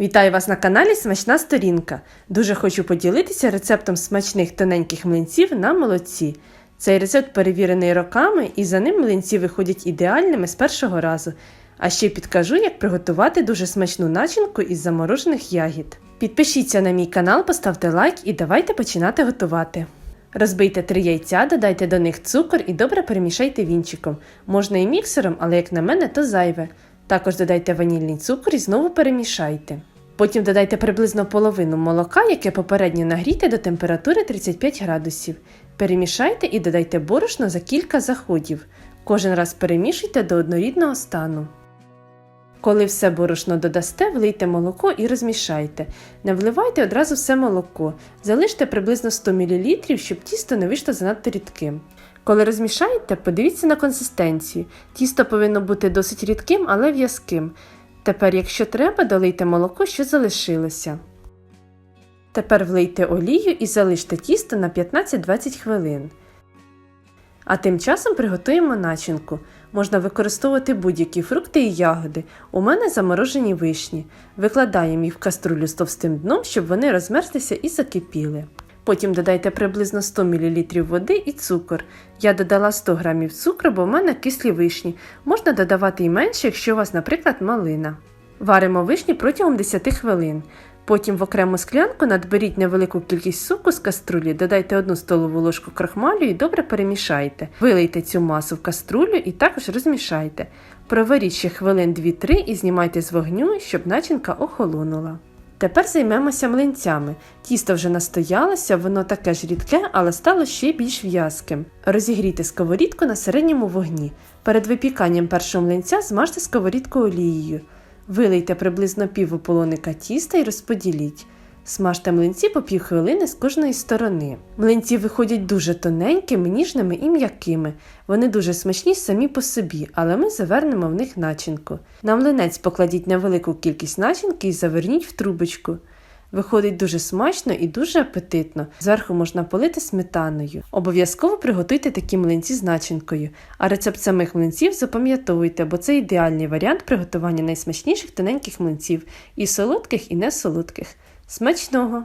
Вітаю вас на каналі Смачна Сторінка. Дуже хочу поділитися рецептом смачних тоненьких млинців на молоці. Цей рецепт перевірений роками, і за ним млинці виходять ідеальними з першого разу. А ще підкажу, як приготувати дуже смачну начинку із заморожених ягід. Підпишіться на мій канал, поставте лайк і давайте починати готувати. Розбийте три яйця, додайте до них цукор і добре перемішайте вінчиком. Можна і міксером, але як на мене, то зайве. Також додайте ванільний цукор і знову перемішайте. Потім додайте приблизно половину молока, яке попередньо нагрійте до температури 35 градусів. Перемішайте і додайте борошно за кілька заходів. Кожен раз перемішуйте до однорідного стану. Коли все борошно додасте, влийте молоко і розмішайте. Не вливайте одразу все молоко. Залиште приблизно 100 мл, щоб тісто не вийшло занадто рідким. Коли розмішаєте, подивіться на консистенцію. Тісто повинно бути досить рідким, але в'язким. Тепер, якщо треба, долийте молоко, що залишилося. Тепер влийте олію і залиште тісто на 15-20 хвилин. А тим часом приготуємо начинку. Можна використовувати будь-які фрукти і ягоди. У мене заморожені вишні. Викладаємо їх в каструлю з товстим дном, щоб вони розмерзлися і закипіли. Потім додайте приблизно 100 мл води і цукор. Я додала 100 г цукру, бо в мене кислі вишні. Можна додавати і менше, якщо у вас, наприклад, малина. Варимо вишні протягом 10 хвилин. Потім в окрему склянку надберіть невелику кількість соку з каструлі, додайте 1 столову ложку крахмалю і добре перемішайте. Вилийте цю масу в каструлю і також розмішайте. Проваріть ще хвилин 2-3 і знімайте з вогню, щоб начинка охолонула. Тепер займемося млинцями. Тісто вже настоялося, воно таке ж рідке, але стало ще більш в'язким. Розігрійте сковорідку на середньому вогні. Перед випіканням першого млинця змажте сковорідку олією. Вилийте приблизно пів ополоника тіста і розподіліть. Смажте млинці по півхвилини з кожної сторони. Млинці виходять дуже тоненькими, ніжними і м'якими. Вони дуже смачні самі по собі, але ми завернемо в них начинку. На млинець покладіть невелику кількість начинки і заверніть в трубочку. Виходить дуже смачно і дуже апетитно. Зверху можна полити сметаною. Обов'язково приготуйте такі млинці з начинкою. А рецепт самих млинців запам'ятовуйте, бо це ідеальний варіант приготування найсмачніших тоненьких млинців і солодких, і не солодких. Смачного!